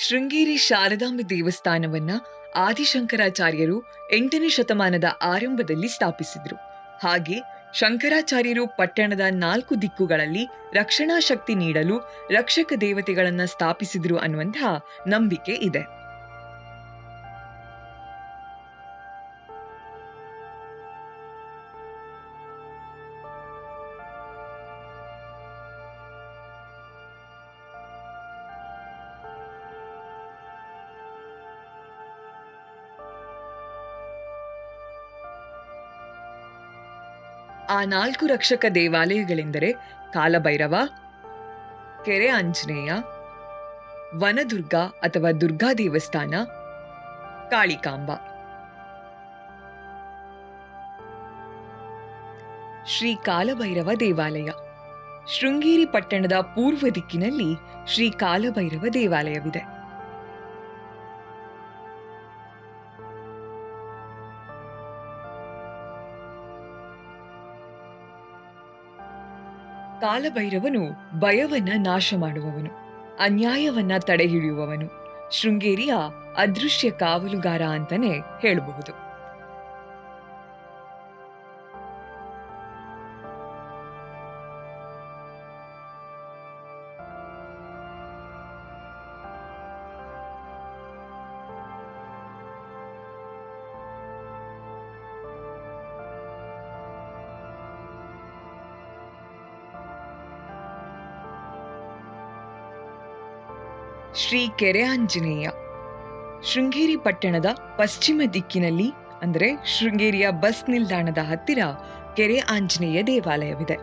ಶೃಂಗೇರಿ ಶಾರದಾಂಬೆ ದೇವಸ್ಥಾನವನ್ನ ಆದಿಶಂಕರಾಚಾರ್ಯರು ಎಂಟನೇ ಶತಮಾನದ ಆರಂಭದಲ್ಲಿ ಸ್ಥಾಪಿಸಿದ್ರು. ಹಾಗೆ ಶಂಕರಾಚಾರ್ಯರು ಪಟ್ಟಣದ ನಾಲ್ಕು ದಿಕ್ಕುಗಳಲ್ಲಿ ರಕ್ಷಣಾ ಶಕ್ತಿ ನೀಡಲು ರಕ್ಷಕ ದೇವತೆಗಳನ್ನು ಸ್ಥಾಪಿಸಿದ್ರು ಅನ್ನುವಂತಹ ನಂಬಿಕೆ ಇದೆ. ಆ ನಾಲ್ಕು ರಕ್ಷಕ ದೇವಾಲಯಗಳೆಂದರೆ ಕಾಲಭೈರವ, ಕೆರೆ ಆಂಜನೇಯ, ವನದುರ್ಗ ಅಥವಾ ದುರ್ಗಾ ದೇವಸ್ಥಾನ, ಕಾಳಿಕಾಂಬ. ಶ್ರೀ ಕಾಲಭೈರವ ದೇವಾಲಯ. ಶೃಂಗೇರಿ ಪಟ್ಟಣದ ಪೂರ್ವ ದಿಕ್ಕಿನಲ್ಲಿ ಶ್ರೀ ಕಾಲಭೈರವ ದೇವಾಲಯವಿದೆ. ಕಾಲಭೈರವನು ಭಯವನ್ನ ನಾಶ ಮಾಡುವವನು ಅನ್ಯಾಯವನ್ನ ತಡೆಹಿಡಿಯುವವನು. ಶೃಂಗೇರಿಯ ಅದೃಶ್ಯ ಕಾವಲುಗಾರ ಅಂತಾನೆ ಹೇಳಬಹುದು. ಶ್ರೀ ಕೆರೆ ಆಂಜನೇಯ. ಶೃಂಗೇರಿ ಪಟ್ಟಣದ ಪಶ್ಚಿಮ ದಿಕ್ಕಿನಲ್ಲಿ, ಅಂದರೆ ಶೃಂಗೇರಿಯ ಬಸ್ ನಿಲ್ದಾಣದ ಹತ್ತಿರ, ಕೆರೆ ಆಂಜನೇಯ ದೇವಾಲಯವಿದೆ.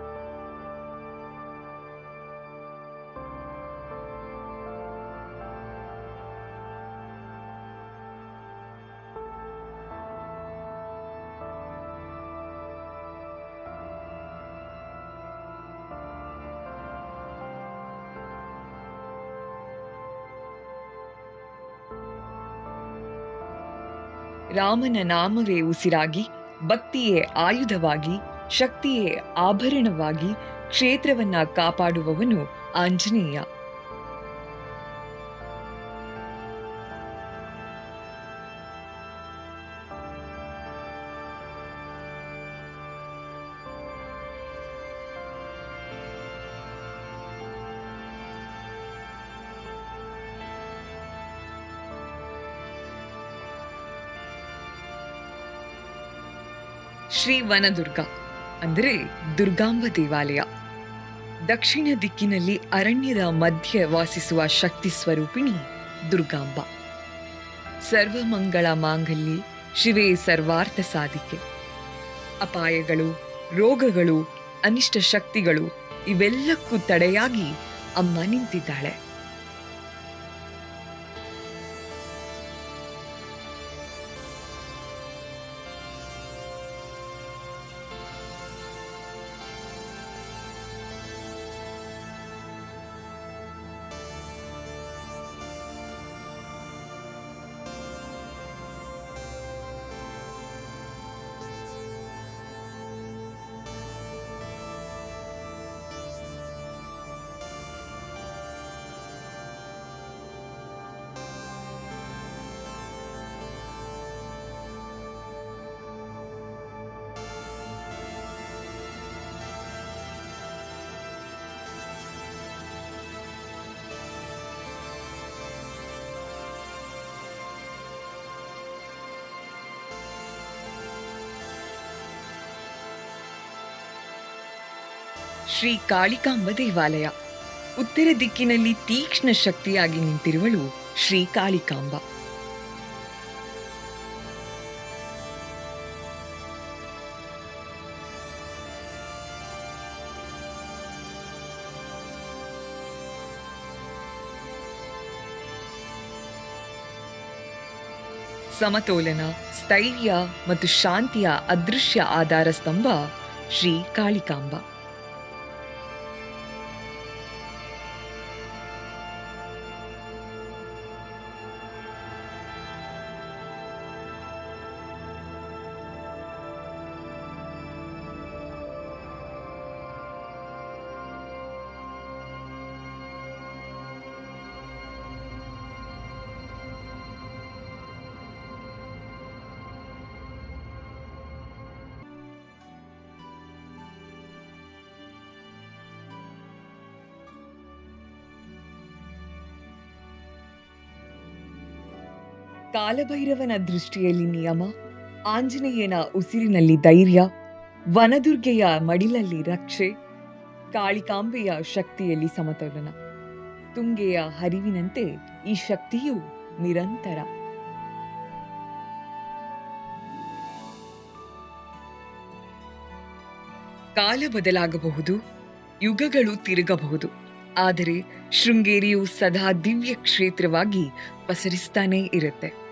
ರಾಮನ ನಾಮವೇ ಉಸಿರಾಗಿ ಭಕ್ತಿಯೇ ಆಯುಧವಾಗಿ ಶಕ್ತಿಯೇ ಆಭರಣವಾಗಿ ಕ್ಷೇತ್ರವನ್ನ ಕಾಪಾಡುವವನು ಆಂಜನೇಯ. ಶ್ರೀ ವನದುರ್ಗ ಅಂದರೆ ದುರ್ಗಾಂಬ ದೇವಾಲಯ. ದಕ್ಷಿಣ ದಿಕ್ಕಿನಲ್ಲಿ ಅರಣ್ಯದ ಮಧ್ಯೆ ವಾಸಿಸುವ ಶಕ್ತಿ ಸ್ವರೂಪಿಣಿ ದುರ್ಗಾಂಬ. ಸರ್ವಮಂಗಳ ಮಾಂಗಲ್ಯ ಶಿವೇ ಸರ್ವಾರ್ಥ ಸಾಧಿಕೆ. ಅಪಾಯಗಳು, ರೋಗಗಳು, ಅನಿಷ್ಟ ಶಕ್ತಿಗಳು ಇವೆಲ್ಲಕ್ಕೂ ತಡೆಯಾಗಿ ಅಮ್ಮ ನಿಂತಿದ್ದಾಳೆ. ಶ್ರೀ ಕಾಳಿಕಾಂಬ ದೇವಾಲಯ. ಉತ್ತರ ದಿಕ್ಕಿನಲ್ಲಿ ತೀಕ್ಷ್ಣ ಶಕ್ತಿಯಾಗಿ ನಿಂತಿರುವಳು ಶ್ರೀ ಕಾಳಿಕಾಂಬ. ಸಮತೋಲನ, ಸ್ಥೈರ್ಯ ಮತ್ತು ಶಾಂತಿಯ ಅದೃಶ್ಯ ಆಧಾರ ಸ್ತಂಭ ಶ್ರೀ ಕಾಳಿಕಾಂಬ. ಕಾಲಭೈರವನ ದೃಷ್ಟಿಯಲ್ಲಿ ನಿಯಮ, ಆಂಜನೇಯನ ಉಸಿರಿನಲ್ಲಿ ಧೈರ್ಯ, ವನದುರ್ಗೆಯ ಮಡಿಲಲ್ಲಿ ರಕ್ಷೆ, ಕಾಳಿಕಾಂಬೆಯ ಶಕ್ತಿಯಲ್ಲಿ ಸಮತೋಲನ. ತುಂಗೆಯ ಹರಿವಿನಂತೆ ಈ ಶಕ್ತಿಯು ನಿರಂತರ. ಕಾಲ ಬದಲಾಗಬಹುದು, ಯುಗಗಳು ತಿರುಗಬಹುದು, ಆದರೆ ಶೃಂಗೇರಿಯು ಸದಾ ದಿವ್ಯ ಕ್ಷೇತ್ರವಾಗಿ ಪಸರಿಸ್ತಾನೇ ಇರುತ್ತೆ.